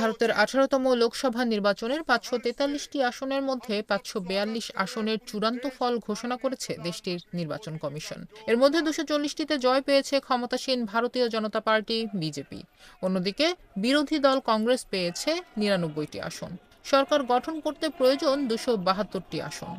ভারতের আঠারোতম লোকসভা নির্বাচনের পাঁচশো তেতাল্লিশটি আসনের মধ্যে পাঁচশো বেয়াল্লিশ আসনের চূড়ান্ত ফল ঘোষণা করেছে দেশটির নির্বাচন কমিশন। এর মধ্যে দুশো চল্লিশটিতে জয় পেয়েছে ক্ষমতাসীন ভারতীয় জনতা পার্টি, বিজেপি। অন্যদিকে বিরোধী দল কংগ্রেস পেয়েছে নিরানব্বইটি আসন। সরকার গঠন করতে প্রয়োজন দুশো বাহাত্তরটি আসন।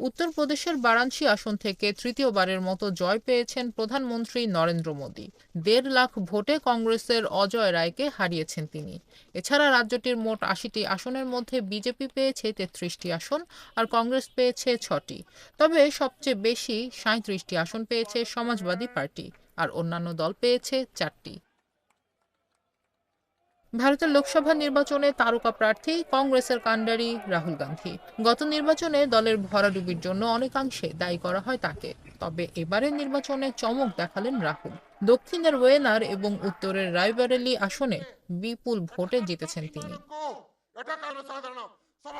উত্তরপ্রদেশের বারাণসী আসন থেকে তৃতীয়বারের মতো জয় পেয়েছেন প্রধানমন্ত্রী নরেন্দ্র মোদী। দেড় লাখ ভোটে কংগ্রেসের অজয় রায়কে হারিয়েছেন তিনি। এছাড়া রাজ্যটির মোট আশিটি আসনের মধ্যে বিজেপি পেয়েছে তেত্রিশটি আসন আর কংগ্রেস পেয়েছে ছটি। তবে সবচেয়ে বেশি সাঁত্রিশটি আসন পেয়েছে সমাজবাদী পার্টি আর অন্যান্য দল পেয়েছে চারটি। ভারতের লোকসভা নির্বাচনে তারকা প্রার্থী কংগ্রেসের কাণ্ডারি রাহুল গান্ধী। গত নির্বাচনে দলের ভরাডুবির জন্য অনেকাংশে দায়ী করা হয় তাকে। তবে এবারের নির্বাচনে চমক দেখালেন রাহুল। দক্ষিণের ওয়েনার এবং উত্তরের রায়বারেলি আসনে বিপুল ভোটে জিতেছেন তিনি।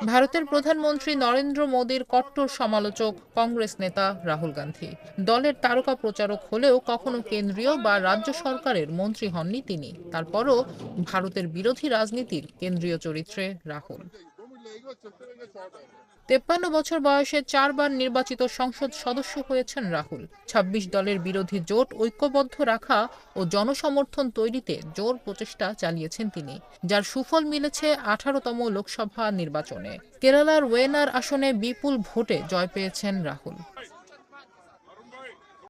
ভারতের প্রধানমন্ত্রী নরেন্দ্র মোদীর কট্টর সমালোচক কংগ্রেস নেতা রাহুল গান্ধী। দলের তারকা প্রচারক হলেও কখনো কেন্দ্রীয় বা রাজ্য সরকারের মন্ত্রী হননি তিনি। তারপরও ভারতের বিরোধী রাজনীতির কেন্দ্রীয় চরিত্রে রাহুল। তেপ্পান্ন বছর বয়সে চারবার নির্বাচিত সংসদ সদস্য হয়েছেন রাহুল। ২৬ দলের বিরোধী জোট ঐক্যবদ্ধ রাখা ও জনসমর্থন তৈরিতে জোর প্রচেষ্টা চালিয়েছেন তিনি, যার সুফল মিলেছে আঠারোতম লোকসভা নির্বাচনে। কেরালার ওয়েনার আসনে বিপুল ভোটে জয় পেয়েছেন রাহুল।